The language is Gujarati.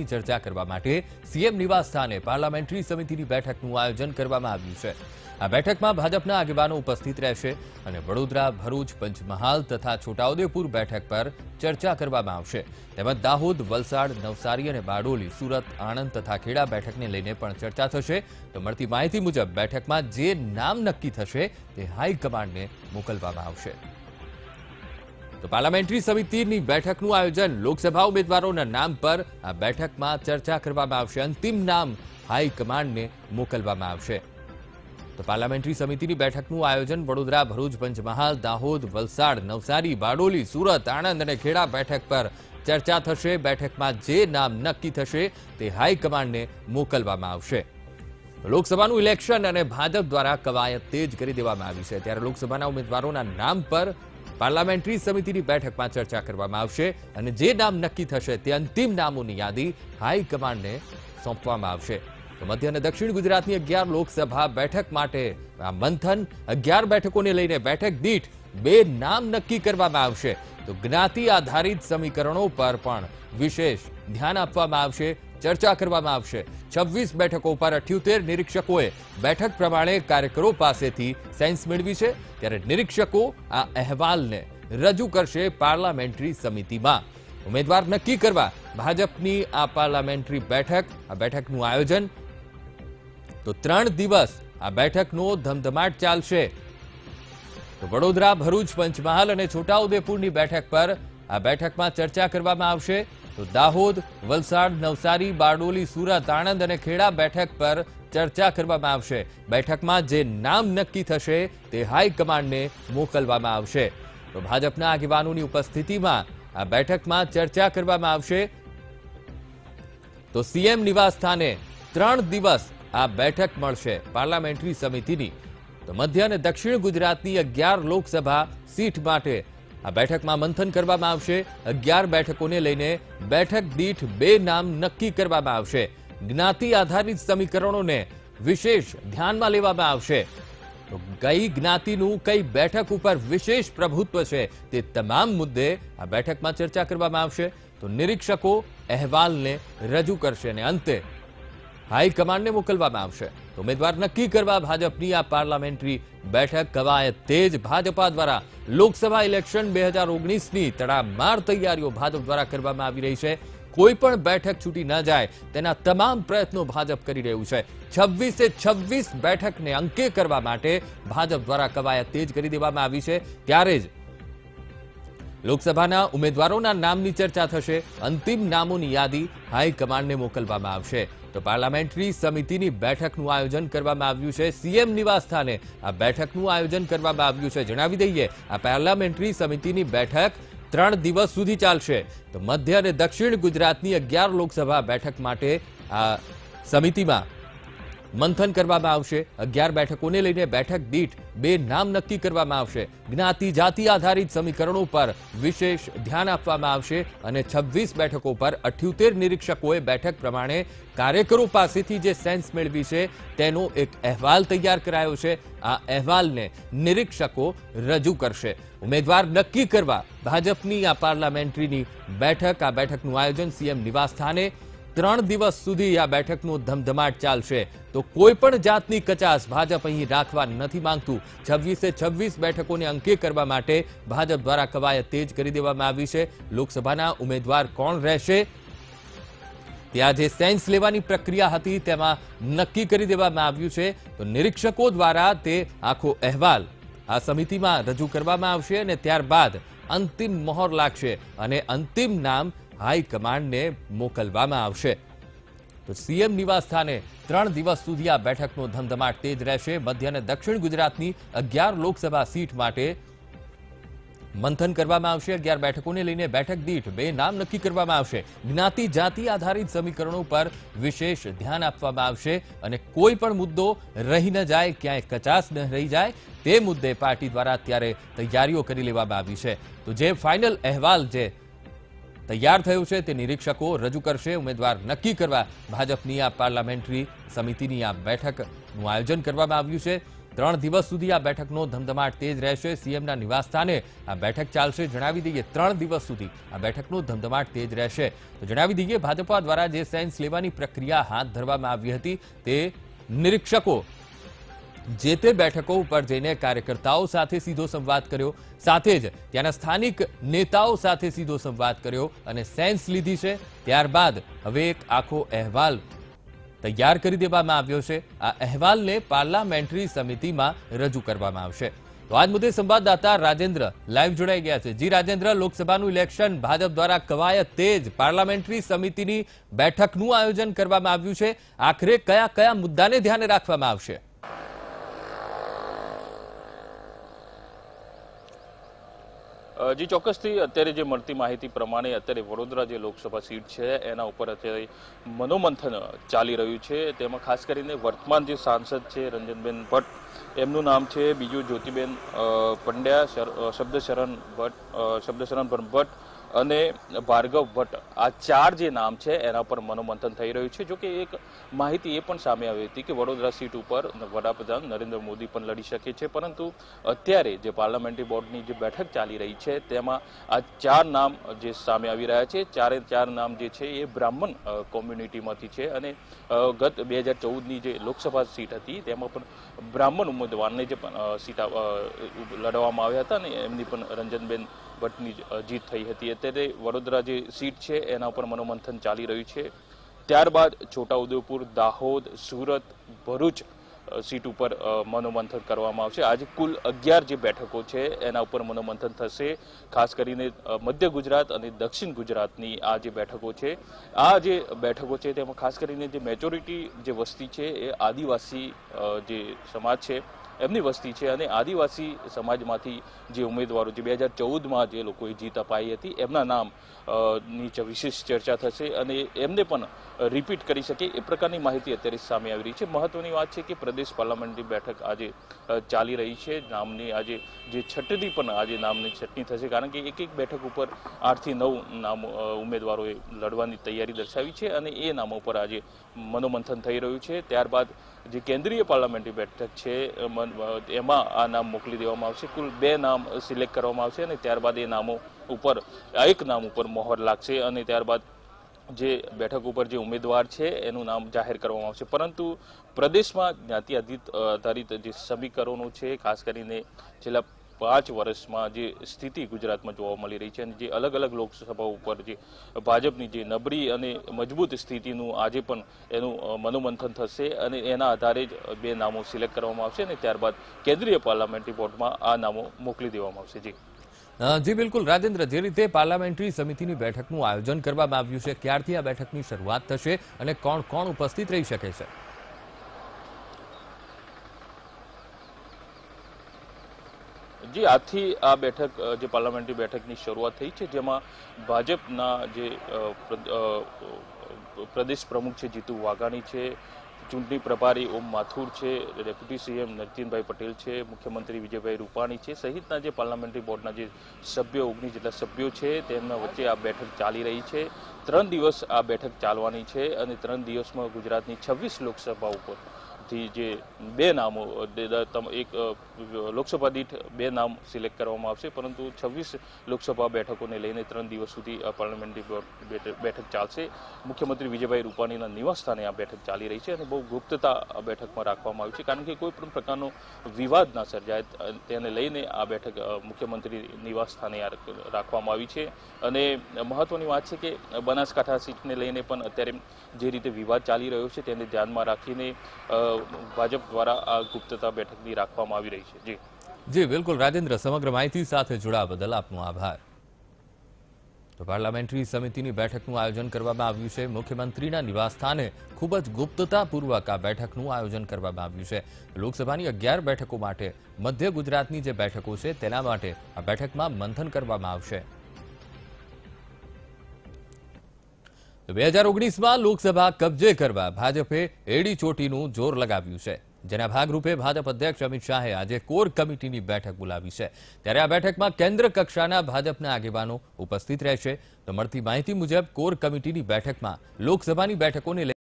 ની ચર્ચા કરવા માટે સીએમ નિવાસસ્થાને પાર્લામેન્ટરી સમિતિની બેઠકનું આયોજન કરવામાં આવ્યું છે આ બેઠકમાં ભાજપના આગેવાનો ઉપસ્થિત રહેશે અને વડોદરા ભરૂચ પંચમહાલ તથા છોટાઉદેપુર બેઠક પર ચર્ચા કરવામાં આવશે તે બાદ દાહોદ વલસાડ નવસારી અને બાડોલી સુરત આણંદ તથા ખેડા બેઠકને લઈને પણ ચર્ચા થશે તોર્તી માહિતી મુજબ બેઠકમાં જે નામ નક્કી થશે તે હાઈ કમાન્ડને મોકલવામાં આવશે పార్లమెంటరీ સમિતિની બેઠકનું આયોજન લોકસભા ઉમેદવારોના નામ પર આ બેઠકમાં ચર્ચા કરવામાં આવશે અંતિમ નામ હાઈ કમાન્ડને મોકલવામાં આવશે તો પાર્લામેન્ટરી સમિતિની બેઠકનું આયોજન વડોદરા ભરૂચ પંજ મહાલ દાહોદ વલસાડ નવસારી વાડોલી સુરત આણંદ અને ખેડા બેઠક પર ચર્ચા થશે બેઠકમાં જે નામ નક્કી થશે તે હાઈ કમાન્ડને મોકલવામાં આવશે લોકસભાનું ઇલેક્શન અને ભાજપ દ્વારા કવાયત તેજ કરી દેવામાં આવી છે ત્યારે લોકસભાના ઉમેદવારોના નામ પર पार्लेमेंटरी समितीની બેઠકમાં ચર્ચા કરવામાં આવશે અને જે નામ નક્કી થશે તે અંતિમ नामोंની યાદી હાઈ કમાન્ડને સોંપવામાં આવશે. દરમિયાન દક્ષિણ ગુજરાતની 11 લોકસભા બેઠક માટે આ મંથન 11 બેઠકોને લઈને બેઠક દીઠ બે નામ નક્કી કરવામાં આવશે તો જ્ઞાતિ આધારિત સમીકરણો પર પણ વિશેષ ધ્યાન આપવામાં આવશે ચર્ચા કરવામાં આવશે છવ્વીસ બેઠકો પર અઠ્યોતેર નિરીક્ષકોએ બેઠક પ્રમાણે કાર્યકરો પાસેથી સેન્સ મેળવી છે ત્યારે નિરીક્ષકો આ અહેવાલને રજૂ કરશે પાર્લામેન્ટરી સમિતિમાં ઉમેદવાર નક્કી કરવા ભાજપની આ પાર્લામેન્ટરી બેઠક આ બેઠકનું આયોજન તો ત્રણ દિવસ આ બેઠકનો ધમધમાટ ચાલશે વડોદરા ભરૂચ પંચમહાલ અને છોટાઉદેપુરની બેઠક પર આ બેઠકમાં ચર્ચા કરવામાં આવશે તો દાહોદ વલસાડ નવસારી બારડોલી સુરાતા આનંદ અને ખેડા બેઠક પર ચર્ચા કરવામાં આવશે બેઠકમાં જે નામ નક્કી થશે તે હાઈ કમાન્ડને મોકલવામાં આવશે તો ભાજપના આગેવાનોની ઉપસ્થિતિમાં આ બેઠકમાં ચર્ચા કરવામાં આવશે તો सीएम નિવાસસ્થાને 3 દિવસ આ બેઠક મળશે પાર્લામેન્ટરી સમિતિની તો મધ્ય અને દક્ષિણ ગુજરાતની 11 લોકસભા સીટ બાટે આ બેઠકમાં મંથન કરવામાં આવશે 11 બેઠકોને લઈને બેઠક દીઠ બે નામ નક્કી કરવામાં આવશે જ્ઞાતિ આધારિત સમીકરણોને વિશેષ ધ્યાન માં લેવામાં આવશે તો ગઈ જ્ઞાતિનું કઈ બેઠક ઉપર વિશેષ પ્રભુત્વ છે તે તમામ મુદ્દે આ બેઠકમાં ચર્ચા કરવામાં આવશે તો નિરીક્ષકો અહેવાલને રજૂ કરશે ને અંતે હાઈ કમાન્ડને મોકલવામાં આવશે ઉમેદવાર નક્કી કરવા ભાજપની આ પાર્લામેન્ટરી બેઠક કવાયત તેજ ભાજપ દ્વારા લોકસભા ઇલેક્શન 2019 ની તડામાર તૈયારીઓ ભાજપ દ્વારા કરવામાં આવી રહી છે કોઈ પણ બેઠક છૂટી ન જાય તેના તમામ પ્રયત્નો ભાજપ કરી રહ્યું છે 26 થી 26 બેઠક નિયંકે કરવા માટે ભાજપ દ્વારા કવાયત તેજ કરી દેવામાં આવી છે ત્યારે જ લોકસભાના ઉમેદવારોના નામની ચર્ચા થશે અંતિમ નામોની યાદી હાઈ કમાન્ડને મોકલવામાં આવશે તો પાર્લામેન્ટરી સમિતિની બેઠકનું આયોજન કરવામાં આવ્યું છે सीएम નિવાસસ્થાને આ બેઠકનું આયોજન કરવામાં આવ્યું છે જણાવી દઈએ આ પાર્લામેન્ટરી સમિતિની બેઠક 3 દિવસ સુધી ચાલશે તો મધ્ય અને દક્ષિણ ગુજરાતની 11 લોકસભા બેઠક માટે આ સમિતિમાં મંથન કરવામાં આવશે અગિયાર બેઠકોને લઈને બેઠક દીઠ બે નામ નક્કી કરવામાં આવશે જ્ઞાતિ જાતિ આધારિત સમીકરણો પર વિશેષ ધ્યાન આપવામાં આવશે અને છવ્વીસ બેઠકો પર અઠ્યોતેર નિરીક્ષકોએ બેઠક પ્રમાણે કાર્યકરો પાસેથી જે સેન્સ મેળવી છે તેનો એક અહેવાલ તૈયાર કરાયો છે આ અહેવાલને નિરીક્ષકો રજૂ કરશે ઉમેદવાર નક્કી કરવા ભાજપની આ પાર્લામેન્ટરીની બેઠક આ બેઠકનું આયોજન સીએમ નિવાસસ્થાને 3 દિવસ સુધી આ બેઠકનો ધમધમાટ ચાલશે તો કોઈ પણ જાતની કચાસ ભાજપ અહીં રાખવા નથી માંગતું 26 થી 26 બેઠકોને અંકે કરવા માટે ભાજપ દ્વારા કવાયત તેજ કરી દેવામાં આવી છે લોકસભાના ઉમેદવાર કોણ રહેશે ત્યાં જે સેન્સ લેવાની પ્રક્રિયા હતી તેમાં નક્કી કરી દેવામાં આવ્યું છે તો નિરીક્ષકો દ્વારા તે આખો અહેવાલ આ સમિતિમાં રજૂ કરવામાં આવશે અને ત્યારબાદ અંતિમ મહોર લાગશે અને અંતિમ નામ આય કમાન્ડ મે મોકલવામાં આવશે તો સીએમ નિવાસઠાને 3 દિવસ સુધી આ બેઠકનો ધમધમાટ તેજ રહેશે મધ્ય અને દક્ષિણ ગુજરાતની 11 લોકસભા સીટ માટે મંથન કરવામાં આવશે 11 બેઠકોને લઈને બેઠક દીઠ બે નામ નક્કી કરવામાં આવશે જ્ઞાતિ જાતિ આધારિત સમીકરણો પર વિશેષ ધ્યાન આપવામાં આવશે અને કોઈ પણ મુદ્દો રહી ન જાય કે કચાસ ન રહી જાય તે મુદ્દે પાર્ટી દ્વારા અત્યારે તૈયારીઓ કરી લેવામાં આવી છે તો જે ફાઈનલ અહેવાલ જે તૈયાર થયું છે કે નિરીક્ષકો રજુ કરશે ઉમેદવાર નક્કી કરવા ભાજપની આ પાર્લામેન્ટરી સમિતિની આ બેઠકનું આયોજન કરવામાં આવ્યું છે 3 દિવસ સુધી આ બેઠકનો ધમધમાટ તેજ રહેશે सीएमના નિવાસસ્થાને આ બેઠક ચાલ્સે જણાવી દઈએ 3 દિવસ સુધી આ બેઠકનો ધમધમાટ તેજ રહેશે તો જણાવી દઈએ ભાજપ દ્વારા જે સેન્સ લેવાની પ્રક્રિયા હાથ ધરવામાં આવી હતી તે નિરીક્ષકો જેતે બેઠકો ઉપર જને કાર્યકર્તાઓ સાથે સીધો સંવાદ કર્યો સાથે જ તેના સ્થાનિક નેતાઓ સાથે સીધો સંવાદ કર્યો અને સેન્સ લીધી છે ત્યારબાદ હવે એક આખો અહેવાલ તૈયાર કરી દેવામાં આવ્યો છે આ અહેવાલ ને પાર્લામેન્ટરી સમિતિમાં રજૂ કરવામાં આવશે તો આજ મુદે સંવાદદાતા રાજેન્દ્ર લાઈવ જોડાય ગયા છે જી રાજેન્દ્ર લોકસભાનું ઇલેક્શન ભાજપ દ્વારા કવાયત તેજ પાર્લામેન્ટરી સમિતિની બેઠકનું આયોજન કરવામાં આવ્યું છે આખરે કયા કયા મુદ્દાને ધ્યાન રાખવામાં આવશે જે ચોક્કસથી અત્યારે જે મળતી માહિતી પ્રમાણે અત્યારે વડોદરા જે લોકસભા સીટ છે એના ઉપર અત્યારે મનોમંથન ચાલી રહ્યું છે તેમાં ખાસ કરીને વર્તમાન જે સાંસદ છે રંજનબેન ભટ્ટ એમનું નામ છે બીજું જ્યોતિબેન પંડ્યા શબ્દશરણ ભટ્ટ શબ્દશરણ ભટ્ટ અને ભાર્ગવ ભટ્ટ આ ચાર જે નામ છે એના પર મનોમંથન થઈ રહ્યું છે જોકે એક માહિતી એ પણ સામે આવી હતી કે વડોદરા સીટ ઉપર વડાપ્રધાન નરેન્દ્ર મોદી પણ લડી શકે છે પરંતુ અત્યારે જે પાર્લામેન્ટરી બોર્ડની જે બેઠક ચાલી રહી છે તેમાં આ ચાર નામ જે સામે આવી રહ્યા છે ચારે ચાર નામ જે છે એ બ્રાહ્મણ કોમ્યુનિટીમાંથી છે અને ગત બે હજાર ચૌદની જે લોકસભા સીટ હતી તેમાં પણ બ્રાહ્મણ ઉમેદવારને જે પણ સીટ લડવામાં આવ્યા હતા અને એમની પણ રંજનબેન ભટ્ટની જીત થઈ હતી ખાતે વડોદરા જે સીટ છે એના ઉપર મનોમંથન ચાલી રહ્યું છે ત્યારબાદ છોટાઉદેપુર દાહોદ સુરત ભરૂચ સીટ ઉપર મનોમંથન કરવામાં આવશે આજે કુલ અગિયાર જે બેઠકો છે એના ઉપર મનોમંથન થશે ખાસ કરીને મધ્ય ગુજરાત અને દક્ષિણ ગુજરાતની આ જે બેઠકો છે આ જે બેઠકો છે તેમાં ખાસ કરીને જે મેજોરિટી જે વસ્તી છે એ આદિવાસી જે સમાજ છે એમની વસ્તી છે અને આદિવાસી સમાજમાંથી જે ઉમેદવારો જે બે હજાર ચૌદમાં જે લોકોએ જીત અપાઈ હતી એમના નામ નીચે વિશેષ ચર્ચા થશે અને એમને પણ રિપીટ કરી શકે એ પ્રકારની માહિતી અત્યારે સામે આવી રહી છે મહત્વની વાત છે કે પ્રદેશ પાર્લામેન્ટની બેઠક આજે ચાલી રહી છે નામની આજે જે છટની પણ આજે નામની છટણી થશે કારણ કે એક એક બેઠક ઉપર આઠથી નવ નામ ઉમેદવારોએ લડવાની તૈયારી દર્શાવી છે અને એ નામો પર આજે મનોમંથન થઈ રહ્યું છે ત્યારબાદ જે કેન્દ્રીય પાર્લામેન્ટની બેઠક છે એમાં આ નામ મોકલી દેવામાં આવશે કુલ બે નામ સિલેક્ટ કરવામાં આવશે અને ત્યારબાદ એ નામો ઉપર એક નામ ઉપર મોહર લાગશે અને ત્યારબાદ જે બેઠક ઉપર જે ઉમેદવાર છે એનું નામ જાહેર કરવામાં આવશે પરંતુ પ્રદેશમાં જ્ઞાતિ આધારિત જે સમીકરણો છે ખાસ કરીને છેલ્લા પાંચ વર્ષમાં જે સ્થિતિ ગુજરાતમાં જોવા મળી રહી છે અને જે અલગ અલગ લોકસભા ઉપર જે ભાજપની જે નબળી અને મજબૂત સ્થિતિનું આજે પણ એનું મનોમંથન થશે અને એના આધારે જ બે નામો સિલેક્ટ કરવામાં આવશે અને ત્યારબાદ કેન્દ્રીય પાર્લામેન્ટરી બોર્ડમાં આ નામો મોકલી દેવામાં આવશે જી જી બિલકુલ રાજેન્દ્ર જે રીતે પાર્લામેન્ટરી સમિતિની બેઠકનું આયોજન કરવામાં આવ્યું છે ક્યારથી આ બેઠકની શરૂઆત થશે અને કોણ કોણ ઉપસ્થિત રહી શકે છે જે આથી આ બેઠક જે પાર્લામેન્ટરી બેઠકની શરૂઆત થઈ છે જેમાં ભાજપના જે પ્રદેશ પ્રમુખ છે જીતુ વાઘાણી છે ચૂંટણી પ્રભારી ઓમ માથુર છે ડેપ્યુટી સીએમ નરતીનભાઈ પટેલ છે મુખ્યમંત્રી વિજયભાઈ રૂપાણી છે સહિતના જે પાર્લામેન્ટરી બોર્ડના જે સભ્યો ઓગણીસ જેટલા સભ્યો છે તેમના વચ્ચે આ બેઠક ચાલી રહી છે ત્રણ દિવસ આ બેઠક ચાલવાની છે અને ત્રણ દિવસમાં ગુજરાતની છવ્વીસ લોકસભા ઉપર માંથી જે બે નામો એક લોકસભા દીઠ બે નામ સિલેક્ટ કરવામાં આવશે પરંતુ છવ્વીસ લોકસભા બેઠકોને લઈને ત્રણ દિવસ સુધી પાર્લામેન્ટરી બેઠક ચાલશે મુખ્યમંત્રી વિજયભાઈ રૂપાણીના નિવાસસ્થાને આ બેઠક ચાલી રહી છે અને બહુ ગુપ્તતા આ બેઠકમાં રાખવામાં આવી છે કારણ કે કોઈ પણ પ્રકારનો વિવાદ ના સર્જાય તેને લઈને આ બેઠક મુખ્યમંત્રી નિવાસસ્થાને રાખવામાં આવી છે અને મહત્વની વાત છે કે બનાસકાંઠા સીટને લઈને પણ અત્યારે જે રીતે વિવાદ ચાલી રહ્યો છે તેને ધ્યાનમાં રાખીને ભાજપ દ્વારા આ ગુપ્તતા બેઠકની રાખવામાં આવી રહી છે જી જી બિલકુલ રાજેન્દ્ર સમગ્ર માહિતી સાથે જોડાવા બદલ આપનો આભાર પાર્લામેન્ટરી સમિતિની બેઠકનું આયોજન કરવામાં આવ્યું છે મુખ્યમંત્રીના નિવાસસ્થાને ખૂબ જ ગુપ્તતાપૂર્વક આ બેઠકનું આયોજન કરવામાં આવ્યું છે લોકસભાની અગિયાર બેઠકો માટે મધ્ય ગુજરાતની જે બેઠકો છે તેના માટે આ બેઠકમાં મંથન કરવામાં આવશે 2019 માં લોકસભા કબજે કરવા ભાજપે એડી ચોટીનું જોર લગાવ્યું છે જેના ભાગરૂપે ભાજપ અધ્યક્ષ અમિત શાહે આજે કોર કમિટીની બેઠક બોલાવી છે ત્યારે આ બેઠકમાં કેન્દ્ર કક્ષાના ભાજપના આગેવાનો ઉપસ્થિત રહેશે તમારી માહિતી મુજબ કોર કમિટીની બેઠકમાં લોકસભાની બેઠકોને